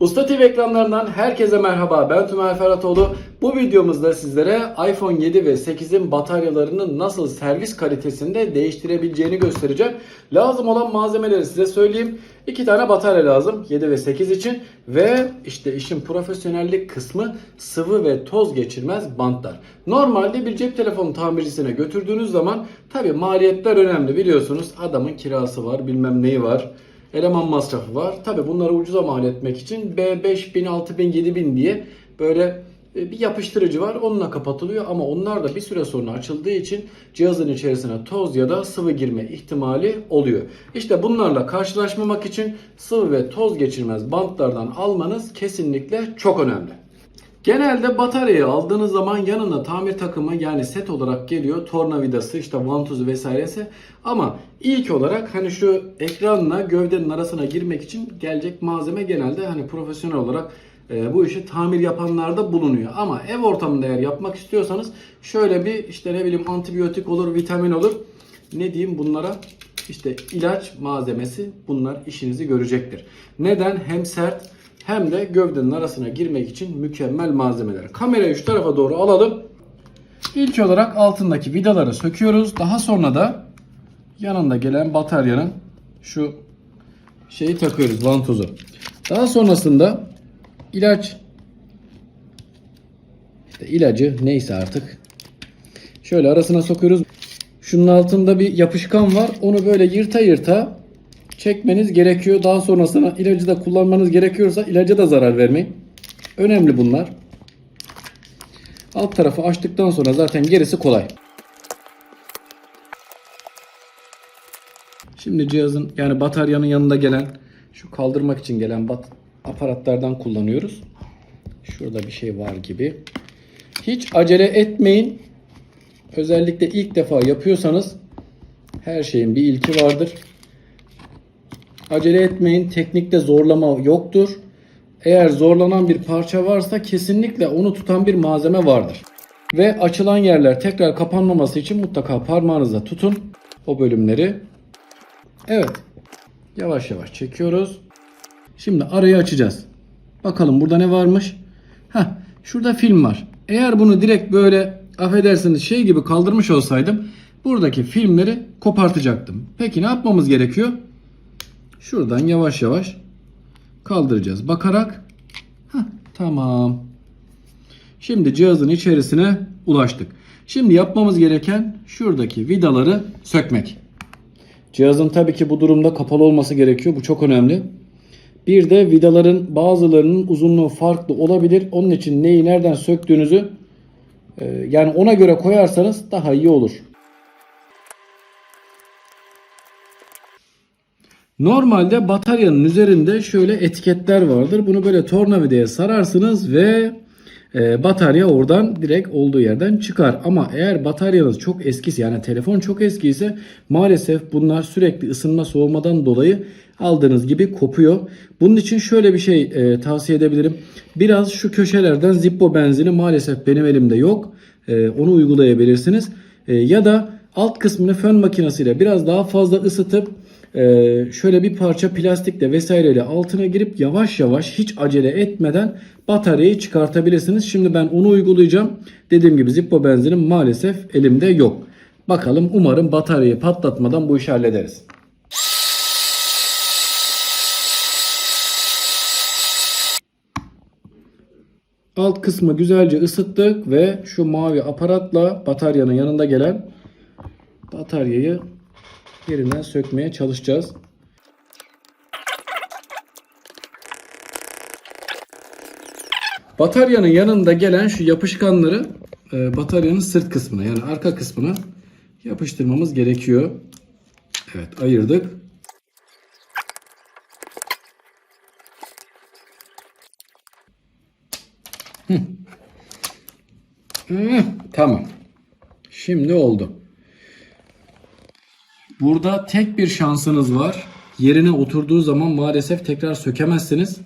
Usta TV ekranlarından herkese merhaba. Ben Tümer Ferhatoğlu. Bu videomuzda sizlere iPhone 7 ve 8'in bataryalarını nasıl servis kalitesinde değiştirebileceğini göstereceğim. Lazım olan malzemeleri size söyleyeyim. İki tane batarya lazım 7 ve 8 için ve işte işin profesyonellik kısmı sıvı ve toz geçirmez bantlar. Normalde bir cep telefonu tamircisine götürdüğünüz zaman tabi maliyetler önemli biliyorsunuz. Adamın kirası var bilmem neyi var eleman masrafı var. Tabi bunları ucuza mal etmek için B5000, 6000, 7000 diye böyle e, bir yapıştırıcı var. Onunla kapatılıyor ama onlar da bir süre sonra açıldığı için cihazın içerisine toz ya da sıvı girme ihtimali oluyor. İşte bunlarla karşılaşmamak için sıvı ve toz geçirmez bantlardan almanız kesinlikle çok önemli. Genelde bataryayı aldığınız zaman yanında tamir takımı yani set olarak geliyor. Tornavidası işte vantuzu vesairesi. Ama ilk olarak hani şu ekranla gövdenin arasına girmek için gelecek malzeme genelde hani profesyonel olarak e, bu işi tamir yapanlarda bulunuyor. Ama ev ortamında eğer yapmak istiyorsanız şöyle bir işte ne bileyim antibiyotik olur, vitamin olur. Ne diyeyim bunlara? İşte ilaç malzemesi bunlar işinizi görecektir. Neden? Hem sert hem de gövdenin arasına girmek için mükemmel malzemeler. Kamerayı şu tarafa doğru alalım. İlk olarak altındaki vidaları söküyoruz. Daha sonra da yanında gelen bataryanın şu şeyi takıyoruz vantuzu. Daha sonrasında ilaç işte ilacı neyse artık şöyle arasına sokuyoruz. Şunun altında bir yapışkan var. Onu böyle yırta yırta çekmeniz gerekiyor. Daha sonrasında ilacı da kullanmanız gerekiyorsa ilaca da zarar vermeyin. Önemli bunlar. Alt tarafı açtıktan sonra zaten gerisi kolay. Şimdi cihazın yani bataryanın yanında gelen şu kaldırmak için gelen bat aparatlardan kullanıyoruz. Şurada bir şey var gibi. Hiç acele etmeyin. Özellikle ilk defa yapıyorsanız her şeyin bir ilki vardır. Acele etmeyin. Teknikte zorlama yoktur. Eğer zorlanan bir parça varsa kesinlikle onu tutan bir malzeme vardır. Ve açılan yerler tekrar kapanmaması için mutlaka parmağınızla tutun o bölümleri. Evet. Yavaş yavaş çekiyoruz. Şimdi arayı açacağız. Bakalım burada ne varmış? Heh, şurada film var. Eğer bunu direkt böyle affedersiniz şey gibi kaldırmış olsaydım buradaki filmleri kopartacaktım. Peki ne yapmamız gerekiyor? Şuradan yavaş yavaş kaldıracağız. Bakarak Heh, tamam. Şimdi cihazın içerisine ulaştık. Şimdi yapmamız gereken şuradaki vidaları sökmek. Cihazın tabii ki bu durumda kapalı olması gerekiyor. Bu çok önemli. Bir de vidaların bazılarının uzunluğu farklı olabilir. Onun için neyi nereden söktüğünüzü e, yani ona göre koyarsanız daha iyi olur. Normalde bataryanın üzerinde şöyle etiketler vardır. Bunu böyle tornavidaya sararsınız ve e, batarya oradan direkt olduğu yerden çıkar. Ama eğer bataryanız çok eskisi yani telefon çok eskiyse maalesef bunlar sürekli ısınma soğumadan dolayı aldığınız gibi kopuyor. Bunun için şöyle bir şey e, tavsiye edebilirim. Biraz şu köşelerden Zippo benzini maalesef benim elimde yok. E, onu uygulayabilirsiniz. E, ya da alt kısmını fön makinesiyle biraz daha fazla ısıtıp şöyle bir parça plastikle vesaireyle altına girip yavaş yavaş hiç acele etmeden bataryayı çıkartabilirsiniz. Şimdi ben onu uygulayacağım. Dediğim gibi Zippo benzinim maalesef elimde yok. Bakalım umarım bataryayı patlatmadan bu işi hallederiz. Alt kısmı güzelce ısıttık ve şu mavi aparatla bataryanın yanında gelen bataryayı yerinden sökmeye çalışacağız. Bataryanın yanında gelen şu yapışkanları e, bataryanın sırt kısmına yani arka kısmına yapıştırmamız gerekiyor. Evet ayırdık. Hı. Hı, tamam. Şimdi oldu. Burada tek bir şansınız var. Yerine oturduğu zaman maalesef tekrar sökemezsiniz.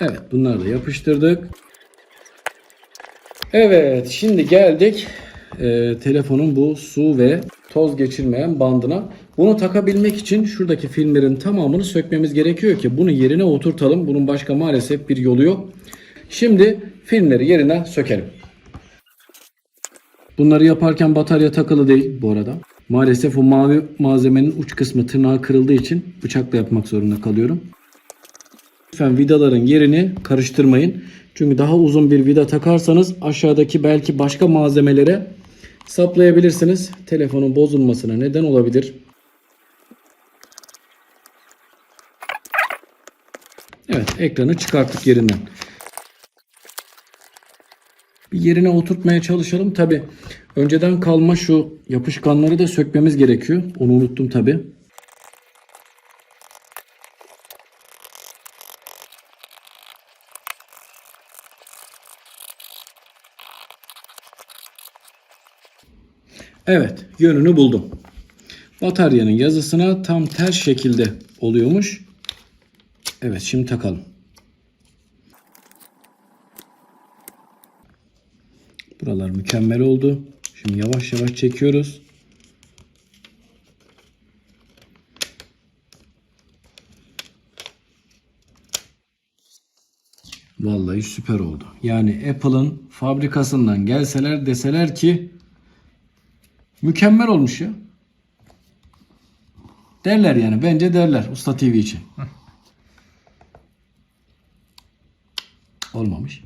Evet bunları da yapıştırdık. Evet şimdi geldik e, telefonun bu su ve toz geçirmeyen bandına. Bunu takabilmek için şuradaki filmlerin tamamını sökmemiz gerekiyor ki bunu yerine oturtalım. Bunun başka maalesef bir yolu yok. Şimdi filmleri yerine sökelim. Bunları yaparken batarya takılı değil bu arada. Maalesef o mavi malzemenin uç kısmı tırnağı kırıldığı için bıçakla yapmak zorunda kalıyorum. Lütfen vidaların yerini karıştırmayın. Çünkü daha uzun bir vida takarsanız aşağıdaki belki başka malzemelere saplayabilirsiniz. Telefonun bozulmasına neden olabilir. Evet ekranı çıkarttık yerinden. Bir yerine oturtmaya çalışalım. Tabi önceden kalma şu yapışkanları da sökmemiz gerekiyor. Onu unuttum tabi. Evet yönünü buldum. Bataryanın yazısına tam ters şekilde oluyormuş. Evet şimdi takalım. Buralar mükemmel oldu. Şimdi yavaş yavaş çekiyoruz. Vallahi süper oldu. Yani Apple'ın fabrikasından gelseler deseler ki mükemmel olmuş ya. Derler yani. Bence derler Usta TV için. Olmamış.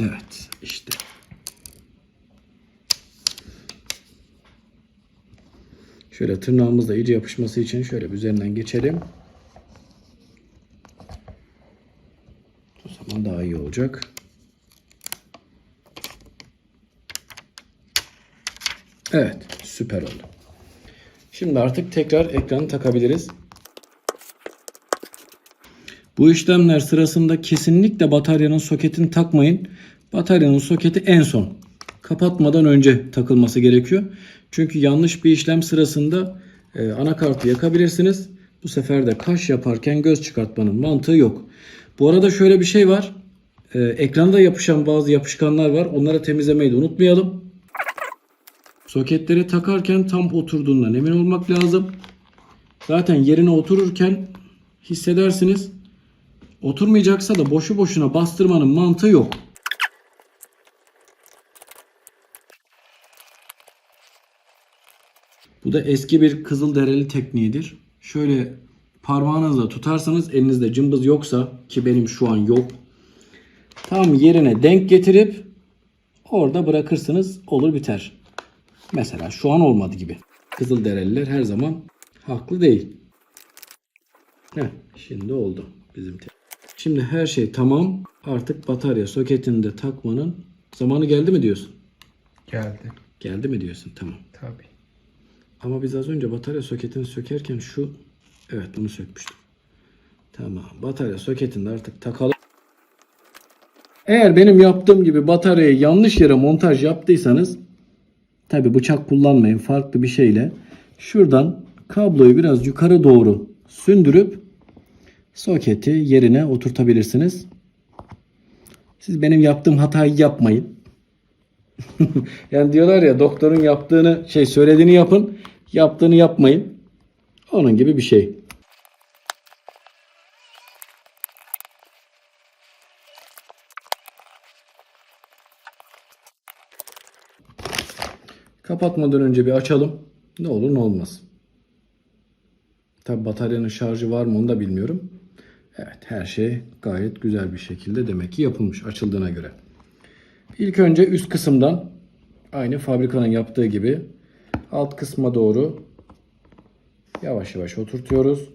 Evet işte. Şöyle tırnağımızla iyice yapışması için şöyle bir üzerinden geçelim. O zaman daha iyi olacak. Evet süper oldu. Şimdi artık tekrar ekranı takabiliriz. Bu işlemler sırasında kesinlikle bataryanın soketini takmayın. Bataryanın soketi en son. Kapatmadan önce takılması gerekiyor. Çünkü yanlış bir işlem sırasında e, anakartı yakabilirsiniz. Bu sefer de kaş yaparken göz çıkartmanın mantığı yok. Bu arada şöyle bir şey var. E, ekranda yapışan bazı yapışkanlar var. Onları temizlemeyi de unutmayalım. Soketleri takarken tam oturduğundan emin olmak lazım. Zaten yerine otururken hissedersiniz. Oturmayacaksa da boşu boşuna bastırmanın mantığı yok. Bu da eski bir kızılderili tekniğidir. Şöyle parmağınızla tutarsanız elinizde cımbız yoksa ki benim şu an yok. Tam yerine denk getirip orada bırakırsınız olur biter. Mesela şu an olmadı gibi. Kızılderililer her zaman haklı değil. Heh, şimdi oldu bizim te- Şimdi her şey tamam. Artık batarya soketini de takmanın zamanı geldi mi diyorsun? Geldi. Geldi mi diyorsun? Tamam. Tabii. Ama biz az önce batarya soketini sökerken şu evet bunu sökmüştüm. Tamam. Batarya soketini de artık takalım. Eğer benim yaptığım gibi bataryayı yanlış yere montaj yaptıysanız tabi bıçak kullanmayın farklı bir şeyle şuradan kabloyu biraz yukarı doğru sündürüp soketi yerine oturtabilirsiniz. Siz benim yaptığım hatayı yapmayın. yani diyorlar ya doktorun yaptığını şey söylediğini yapın, yaptığını yapmayın. Onun gibi bir şey. Kapatmadan önce bir açalım. Ne olur ne olmaz. Tabi bataryanın şarjı var mı onu da bilmiyorum. Evet her şey gayet güzel bir şekilde demek ki yapılmış açıldığına göre. İlk önce üst kısımdan aynı fabrikanın yaptığı gibi alt kısma doğru yavaş yavaş oturtuyoruz.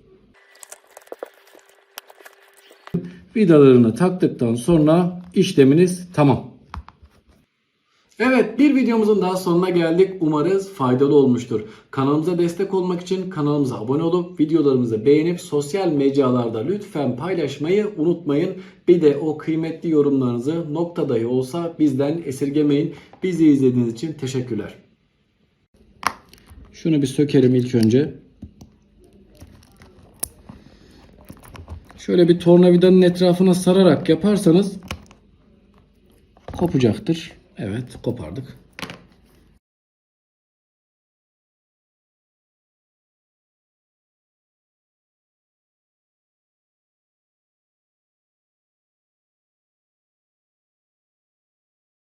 Vidalarını taktıktan sonra işleminiz tamam. Evet bir videomuzun daha sonuna geldik. Umarız faydalı olmuştur. Kanalımıza destek olmak için kanalımıza abone olup videolarımızı beğenip sosyal mecralarda lütfen paylaşmayı unutmayın. Bir de o kıymetli yorumlarınızı nokta dahi olsa bizden esirgemeyin. Bizi izlediğiniz için teşekkürler. Şunu bir sökelim ilk önce. Şöyle bir tornavidanın etrafına sararak yaparsanız kopacaktır. Evet kopardık.